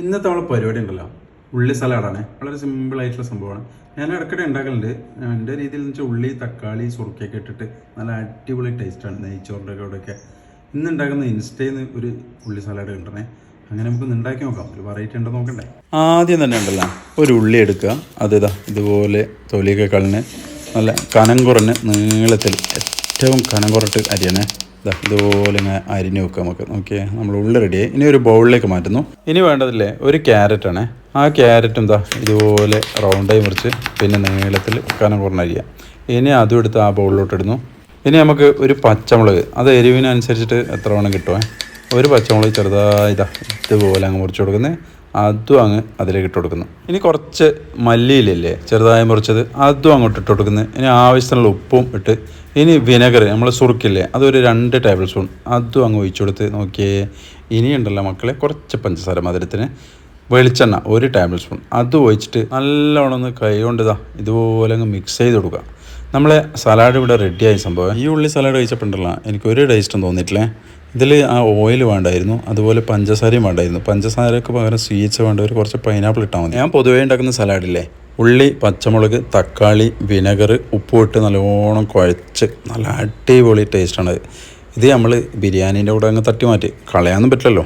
ഇന്നത്തെ നമ്മളെ പരിപാടി ഉണ്ടല്ലോ. ഉള്ളി സലാഡാണ് വളരെ സിമ്പിൾ ആയിട്ടുള്ള സംഭവമാണ്. ഞാൻ ഇടയ്ക്കിടെ ഉണ്ടാക്കലുണ്ട്. എന്റെ രീതിയിൽ എന്ന് വെച്ചാൽ ഉള്ളി തക്കാളി സുറുക്കിയൊക്കെ ഇട്ടിട്ട് നല്ല അടിപൊളി ടേസ്റ്റാണ് നെയ്ച്ചോറിന്റെ കൂടെയൊക്കെ ഇന്ന് ഉണ്ടാക്കുന്ന ഇൻസ്റ്റയിൽ നിന്ന് ഒരു ഉള്ളി സലാഡ് കിട്ടണേ അങ്ങനെ നമുക്ക് ഉണ്ടാക്കി നോക്കാം. ഒരു വെറൈറ്റി ഉണ്ടോ നോക്കണ്ടേ? ആദ്യം തന്നെ ഉണ്ടല്ലോ. ഒരു ഉള്ളി എടുക്കുക. അത് ഇതാ ഇതുപോലെ തൊലിയൊക്കെ കളഞ്ഞ് നല്ല കനം കുറഞ്ഞ് നീളത്തിൽ ഏറ്റവും കനം കുറട്ട് അരിയണേ. ഇതുപോലെ ഇങ്ങനെ അരിഞ്ഞ് വെക്കാം നമുക്ക്. നോക്കിയേ നമ്മൾ ഉള്ളി റെഡിയായി ഇനി ഒരു ബൗളിലേക്ക് മാറ്റുന്നു. ഇനി വേണ്ടതില്ലേ ഒരു ക്യാരറ്റ് ആണ്. ആ ക്യാരറ്റ് എന്താ ഇതുപോലെ റൗണ്ടായി മുറിച്ച് പിന്നെ നീളത്തിൽ കനം കുറഞ്ഞ അരിയാം. ഇനി അതും എടുത്ത് ആ ബൗളിലോട്ട് ഇടുന്നു. ഇനി നമുക്ക് ഒരു പച്ചമുളക് അത് എരിവിനനുസരിച്ചിട്ട് എത്ര വേണം കിട്ടുമേ ഒരു പച്ചമുളക് ചെറുതായി ഇതാ ഇതുപോലെ അങ്ങ് മുറിച്ച് കൊടുക്കുന്നത് അതും അങ്ങ് അതിലേക്ക് ഇട്ട് കൊടുക്കുന്നു. ഇനി കുറച്ച് മല്ലിയിലല്ലേ ചെറുതായി മുറിച്ചത് അതും അങ്ങോട്ട് ഇട്ട് കൊടുക്കുന്നത് ഇനി ആവശ്യത്തിനുള്ള ഉപ്പും ഇട്ട് ഇനി വിനെഗർ നമ്മൾ സുറുക്കില്ലേ അതൊരു രണ്ട് ടേബിൾ സ്പൂൺ അതും അങ്ങ് ഒഴിച്ചു കൊടുത്ത് നോക്കിയേ. ഇനിയുണ്ടല്ലോ മക്കളെ കുറച്ച് പഞ്ചസാര മധുരത്തിന് വെളിച്ചെണ്ണ ഒരു ടേബിൾ സ്പൂൺ അത് ഒഴിച്ചിട്ട് നല്ലോണം ഒന്ന് കൈ കൊണ്ട് ഇതാ ഇതുപോലെ അങ്ങ് മിക്സ് ചെയ്ത് കൊടുക്കുക. നമ്മളെ സലാഡ് ഇവിടെ റെഡിയായ സംഭവം. ഈ ഉള്ളി സലാഡ് കഴിച്ചപ്പോണ്ടല്ലോ എനിക്ക് ഒരു ടേസ്റ്റും തോന്നിയിട്ടില്ലേ. ഇതിൽ ആ ഓയിൽ വേണ്ടായിരുന്നു അതുപോലെ പഞ്ചസാരയും വേണ്ടായിരുന്നു. പഞ്ചസാരക്ക് പകരം സ്വീറ്റ്സ് ഒരു കുറച്ച് പൈനാപ്പിൾ ഇട്ടാൽ മതി. ഞാൻ പൊതുവേ ഉണ്ടാക്കുന്ന സലാഡില്ലേ ഉള്ളി പച്ചമുളക് തക്കാളി വിനെഗർ ഉപ്പ് ഇട്ട് നല്ലോണം കുഴച്ച് നല്ല അടിപൊളി ടേസ്റ്റാണ് ഇത് നമ്മൾ ബിരിയാണീന്റെ കൂടെ അങ്ങ് തട്ടി മാറ്റി കളയാനൊന്നും പറ്റില്ലല്ലോ.